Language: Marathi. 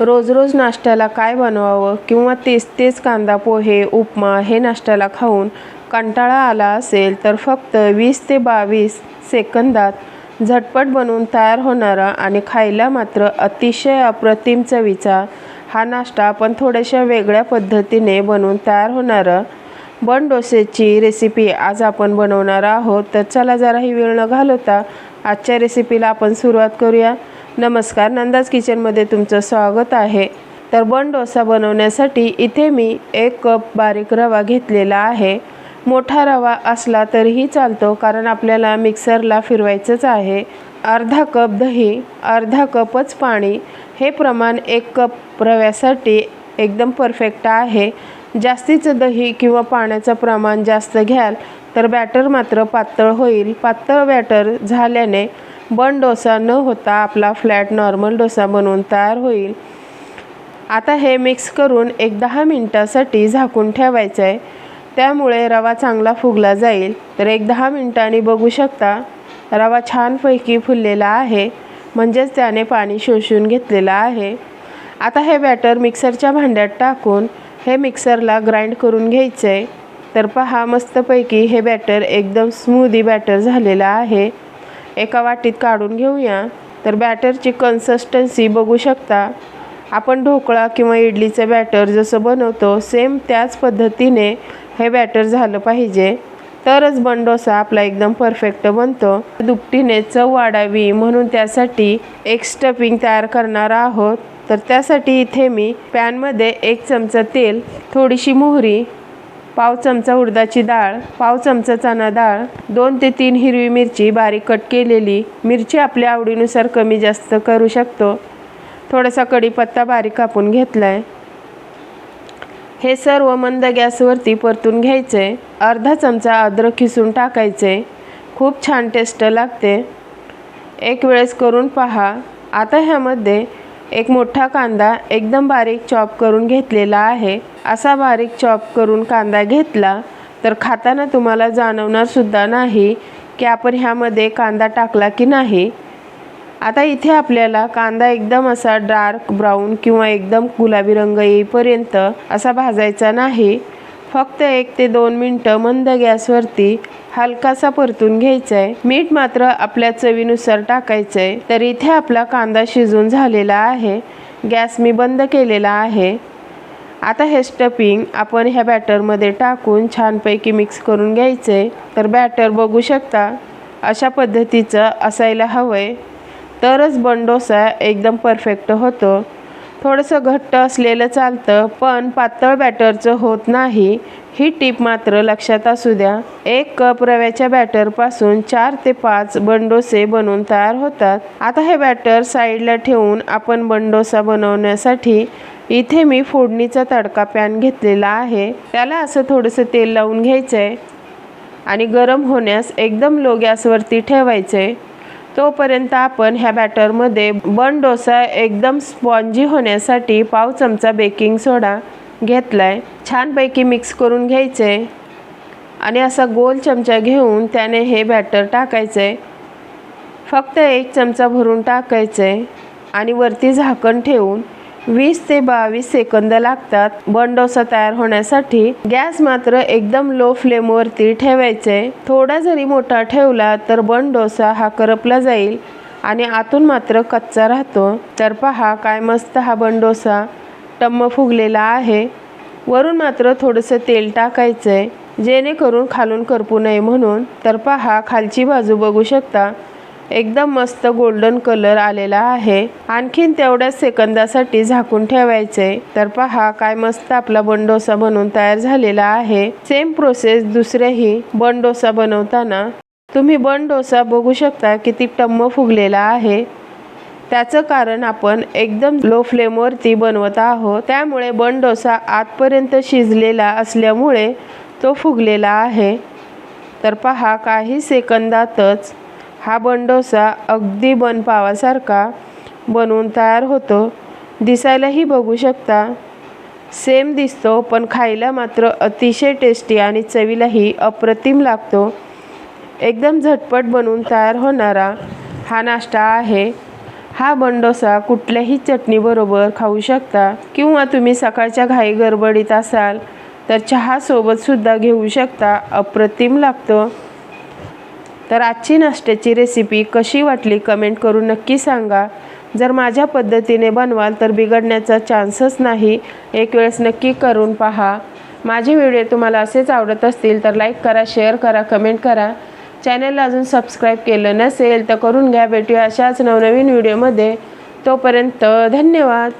रोज रोज नाश्त्याला काय बनवावं किंवा तेच तेच कांदा पोहे उपमा हे नाश्त्याला खाऊन कंटाळा आला असेल तर फक्त वीस ते बावीस सेकंदात झटपट बनवून तयार होणारा आणि खायला मात्र अतिशय अप्रतिम चवीचा हा नाश्ता आपण थोड्याशा वेगळ्या पद्धतीने बनवून तयार होणारं बन डोसेची रेसिपी आज आपण बनवणार आहोत. तर चला जरा ही वेळ न घालवता आजच्या रेसिपीला आपण सुरुवात करूया. नमस्कार नंदाज किचनमध्ये तुमचं स्वागत आहे. तर बन डोसा बनवण्यासाठी इथे मी एक कप बारीक रवा घेतलेला आहे. मोठा रवा असला तरीही चालतो कारण आपल्याला मिक्सरला फिरवायचंच आहे. अर्धा कप दही अर्धा कपच पाणी हे प्रमाण एक कप रव्यासाठी एकदम परफेक्ट आहे. जास्तीचं दही किंवा पाण्याचं प्रमाण जास्त घ्याल तर बॅटर मात्र पातळ होईल. पातळ बॅटर झाल्याने बन डोसा न होता आपला फ्लॅट नॉर्मल डोसा बनवून तयार होईल. आता हे मिक्स करून एक दहा मिनटासाठी झाकून ठेवायचं आहे त्यामुळे रवा चांगला फुगला जाईल. तर एक दहा मिनटांनी बघू शकता रवा छानपैकी फुललेला आहे. म्हणजेच त्याने पाणी शोषून घेतलेलं आहे. आता हे बॅटर मिक्सरच्या भांड्यात टाकून हे मिक्सरला ग्राइंड करून घ्यायचं आहे तर पहा मस्तपैकी हे बॅटर एकदम स्मूदी बॅटर झालेलं आहे. एका वाटीत काढून घेऊया. तर बॅटरची कन्सिस्टन्सी बघू शकता. आपण ढोकळा किंवा इडलीचं बॅटर जसं बनवतो सेम त्याच पद्धतीने हे बॅटर झालं पाहिजे. तरच बंडोसा आपला एकदम परफेक्ट बनतो. दुपटीने चव वाढावी म्हणून त्यासाठी एक स्टफिंग तयार करणार आहोत. तर त्यासाठी इथे मी पॅनमध्ये एक चमचा तेल थोडीशी मोहरी पाव चमचा उडदाची डाळ पाव चमचा चणा डाळ दोन ते तीन हिरवी मिरची बारीक कट केलेली मिरची आपल्या आवडीनुसार कमी जास्त करू शकतो. थोडासा कढीपत्ता बारीक कापून घेतला आहे हे सर्व मंद गॅसवरती परतून घ्यायचे. अर्धा चमचा अद्रक खिसून टाकायचे. खूप छान टेस्ट लागते. एक वेळेस करून पहा. आता ह्यामध्ये एक मोठा कांदा एकदम बारीक चॉप करून घेतलेला आहे. असा बारीक चॉप करून कांदा घेतला तर खाताना तुम्हाला जाणवणार सुद्धा नाही की आपण ह्यामध्ये कांदा टाकला की नाही. आता इथे आपल्याला कांदा एकदम असा डार्क ब्राऊन किंवा एकदम गुलाबी रंग येईपर्यंत असा भाजायचा नाही. फक्त एक ते दोन मिनटं मंद गॅसवरती हलकासा परतून घ्यायचा आहे मीठ मात्र आपल्या चवीनुसार टाकायचं आहे तर इथे आपला कांदा शिजून झालेला आहे. गॅस मी बंद केलेला आहे. आता हे स्टपिंग आपण ह्या बॅटरमध्ये टाकून छानपैकी मिक्स करून घ्यायचं आहे तर बॅटर बघू शकता अशा पद्धतीचं असायला हवं आहे तरच बंडोसा एकदम परफेक्ट होतो. थोडंसं घट्ट असलेलं चालतं पण पातळ बॅटरचं होत नाही. ही टीप मात्र लक्षात असू द्या. एक कप रव्याच्या बॅटरपासून चार ते पाच बंडोसे बनवून तयार होतात. आता हे बॅटर साईडला ठेवून आपण बंडोसा बनवण्यासाठी इथे मी फोडणीचा तडका पॅन घेतलेला आहे. त्याला असं थोडंसं तेल लावून घ्यायचं आहे आणि गरम होण्यास एकदम लो गॅसवरती ठेवायचं आहे तोपर्यंत आपण ह्या बॅटरमध्ये बन डोसा एकदम स्पॉन्जी होण्यासाठी पाव चमचा बेकिंग सोडा घेतला आहे छानपैकी मिक्स करून घ्यायचे आणि असा गोल चमचा घेऊन त्याने हे बॅटर टाकायचं. आहे फक्त एक चमचा भरून टाकायचं आहे आणि वरती झाकण ठेवून वीस ते बावीस सेकंद लागतात. बंडोसा तयार होण्यासाठी गॅस मात्र एकदम लो फ्लेमवरती ठेवायचे. थोडा जरी मोठा ठेवला तर बंडोसा हा करपला जाईल आणि आतून मात्र कच्चा राहतो. तर पहा काय मस्त हा बंडोसा टम्म फुगलेला आहे. वरून मात्र थोडंसं तेल टाकायचं आहे जेणेकरून खालून करपू नये म्हणून. तर पहा खालची बाजू बघू शकता. एकदम मस्त गोल्डन कलर आलेला आहे. आणखीन तेवढ्याच सेकंदासाठी झाकून ठेवायचे. तर पहा काय मस्त आपला बंडोसा बनवून तयार झालेला आहे. सेम प्रोसेस दुसऱ्याही बंडोसा बनवताना. तुम्ही बनडोसा बघू शकता किती टम्म फुगलेला आहे. त्याचं कारण आपण एकदम लो फ्लेमवरती बनवत आहोत. त्यामुळे बनडोसा आतपर्यंत शिजलेला असल्यामुळे तो फुगलेला आहे. तर पहा काही सेकंदातच हा बंडोसा अगदी बनपावासारखा बनवून तयार होतो. दिसायलाही बघू शकता. सेम दिसतो पण खायला मात्र अतिशय टेस्टी आणि चवीलाही अप्रतिम लागतो. एकदम झटपट बनवून तयार होणारा हा नाश्ता आहे. हा बंडोसा कुठल्याही चटणीबरोबर खाऊ शकता किंवा तुम्ही सकाळच्या घाई गडबडीत असाल तर चहासोबतसुद्धा घेऊ शकता. अप्रतिम लागतं. तर आजची नाश्त्याची रेसिपी कशी वाटली कमेंट करून नक्की सांगा. जर माझ्या पद्धतीने बनवाल तर बिघडण्याचा चान्सच नाही. एक वेळेस नक्की करून पहा. माझे व्हिडिओ तुम्हाला असेच आवडत असतील तर लाईक करा शेअर करा कमेंट करा. चॅनलला अजून सबस्क्राईब केलं नसेल तर करून घ्या. भेटूया अशाच नवनवीन व्हिडिओमध्ये तोपर्यंत धन्यवाद.